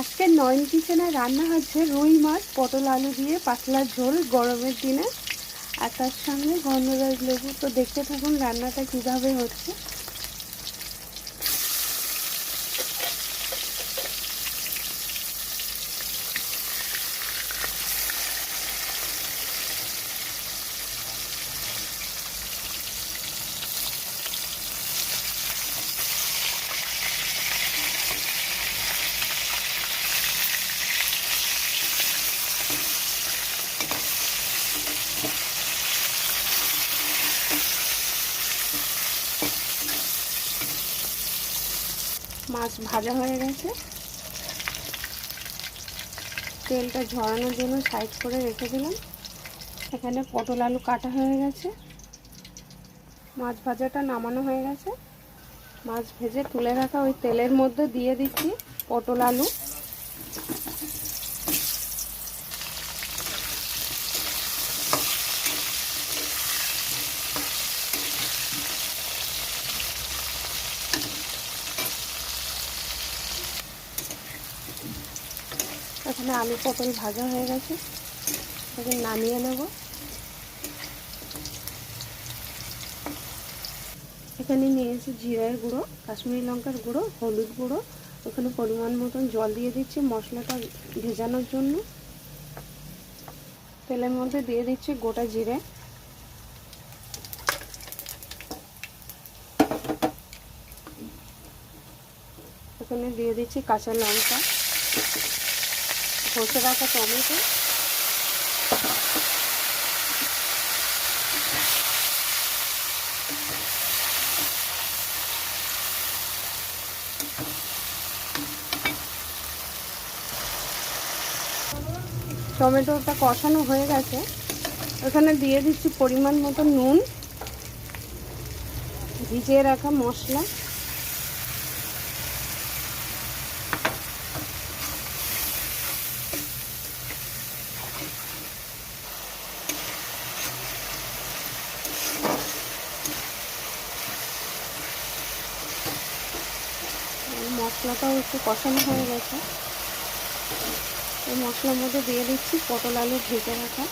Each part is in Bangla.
আজকে নয়ন কিচেনে রান্না হচ্ছে রুই মাছ, পটল আলু দিয়ে পাতলা ঝোল গরমের দিনে। আর তার সঙ্গে গন্ধরাজ লেবু। তো দেখতে থাকুন রান্নাটা কীভাবে হচ্ছে। মাছ ভাজা হয়ে গেছে। তেলটা ঝরানোর জন্য সাইড করে রেখে দিলাম। এখানে পটল আলু কাটা হয়ে গেছে। মাছ ভাজাটা নামানো হয়ে গেছে। মাছ ভেজে তুলে রাখা ওই তেলের মধ্যে দিয়ে দিচ্ছি পটল আলু। এখানে আলু পটল ভাজা হয়ে গেছে। এখন নামিয়ে নেব। এখানে নিয়েছি জিরার গুঁড়ো, কাশ্মীরি লঙ্কার গুঁড়ো, হলুদ গুঁড়ো। ওখানে পরিমাণ মতন জল দিয়ে দিচ্ছি মশলাটা ভেজানোর জন্য। তেলের মধ্যে দিয়ে দিচ্ছি গোটা জিরে। এখানে দিয়ে দিচ্ছি কাঁচা লঙ্কা। ঘষে রাখা টমেটো। টমেটোটা কষানো হয়ে গেছে। ওখানে দিয়ে দিচ্ছি পরিমাণ মতো নুন। ভিজিয়ে রাখা মশলা। মশলাটাও একটু কষানো হয়ে গেছে। এই মশলার মধ্যে দিয়ে দিচ্ছি পটল আলু ভেজে রাখা।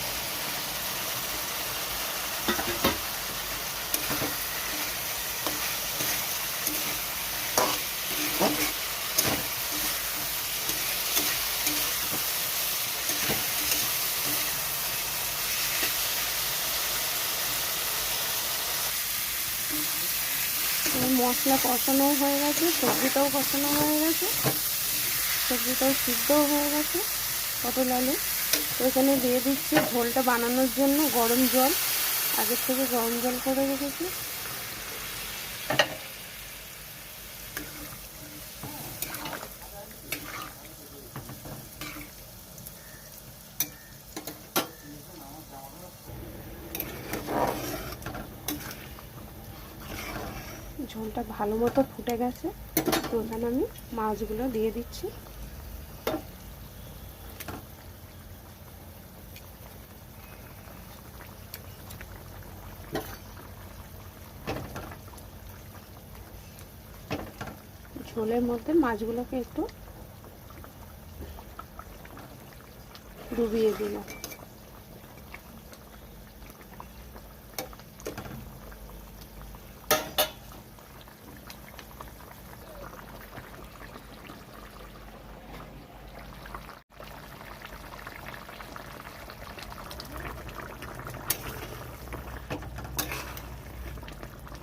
মশলা কষানো হয়ে গেছে, সবজিটাও কষানো হয়ে গেছে, সবজিটাও সিদ্ধও হয়ে গেছে, পটল আলু। তো এখানে দিয়ে দিচ্ছি ঝোলটা বানানোর জন্য গরম জল, আগের থেকে গরম জল করে রেখেছি। ঝোলটা ভালো মতো ফুটে গেছে, তো ওখানে আমি মাছগুলো দিয়ে দিচ্ছি। ঝোলের মধ্যে মাছগুলোকে একটু ডুবিয়ে দিলাম।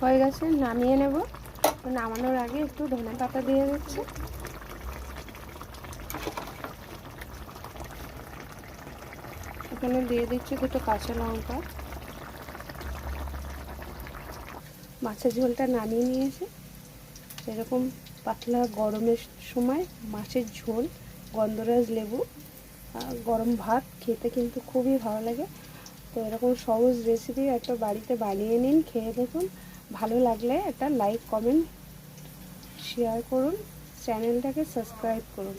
হয়ে গেছে, নামিয়ে নেব। নামানোর আগে একটু ধনে পাতা দিয়ে দিচ্ছি। এখানে দিয়ে দিচ্ছি দুটো কাঁচা লঙ্কা। মাছের ঝোলটা নামিয়ে নিয়েছি। এরকম পাতলা গরমের সময় মাছের ঝোল, গন্ধরাজ লেবু গরম ভাত খেতে কিন্তু খুবই ভালো লাগে। তো এরকম সহজ রেসিপি একটা বাড়িতে বানিয়ে নিন, খেয়ে দেখুন। ভালো লাগলে একটা লাইক কমেন্ট শেয়ার করুন চ্যানেলটাকে সাবস্ক্রাইব করুন।